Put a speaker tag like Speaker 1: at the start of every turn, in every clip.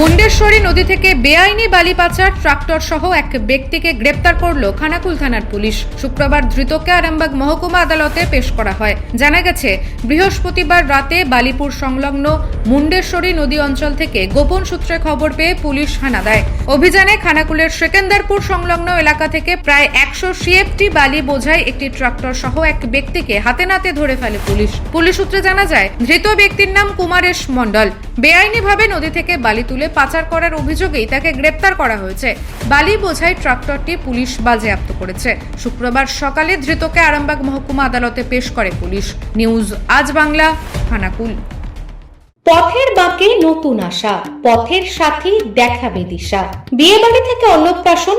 Speaker 1: মুন্ডেশ্বরী নদী থেকে বেআইনি বালি পাচার, ট্রাক্টর সহ এক ব্যক্তিকে গ্রেপ্তার করল খানাকুল থানার পুলিশ। শুক্রবার ধৃতকে আরামবাগ মহকুমা আদালতে পেশ করা হয়। জানা গেছে, বৃহস্পতিবার রাতে বালিপুর সংলগ্ন মুন্ডেশ্বরী নদী অঞ্চল থেকে গোপন সূত্রে খবর পেয়ে পুলিশ হানা দেয়। অভিযানে খানাকুলের সেকেন্দারপুর সংলগ্ন এলাকা থেকে প্রায় একশো সিএফটি বালি বোঝাই একটি ট্রাক্টর সহ এক ব্যক্তিকে হাতে নাতে ধরে ফেলে পুলিশ। পুলিশ সূত্রে জানা যায়, ধৃত ব্যক্তির নাম কুমারেশ মণ্ডল। বেআইনিভাবে নদী থেকে বালি তুলে পাচার করার অভিযোগেই তাকে গ্রেপ্তার করা হয়েছে। বালি বোঝাই ট্রাক্টরটি পুলিশ বাজেয়াপ্ত করেছে। শুক্রবার সকালে ধৃতকে আরামবাগ মহকুমা আদালতে পেশ করে পুলিশ। নিউজ আজ বাংলা, খানাকুল।
Speaker 2: পথের বাঁকে নতুন আশা, পথের সাথী দেখাবে দিশা বিয়ে বাড়ি থেকে অন্নপ্রাশন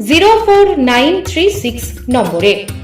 Speaker 2: zero four nine three six নম্বরে।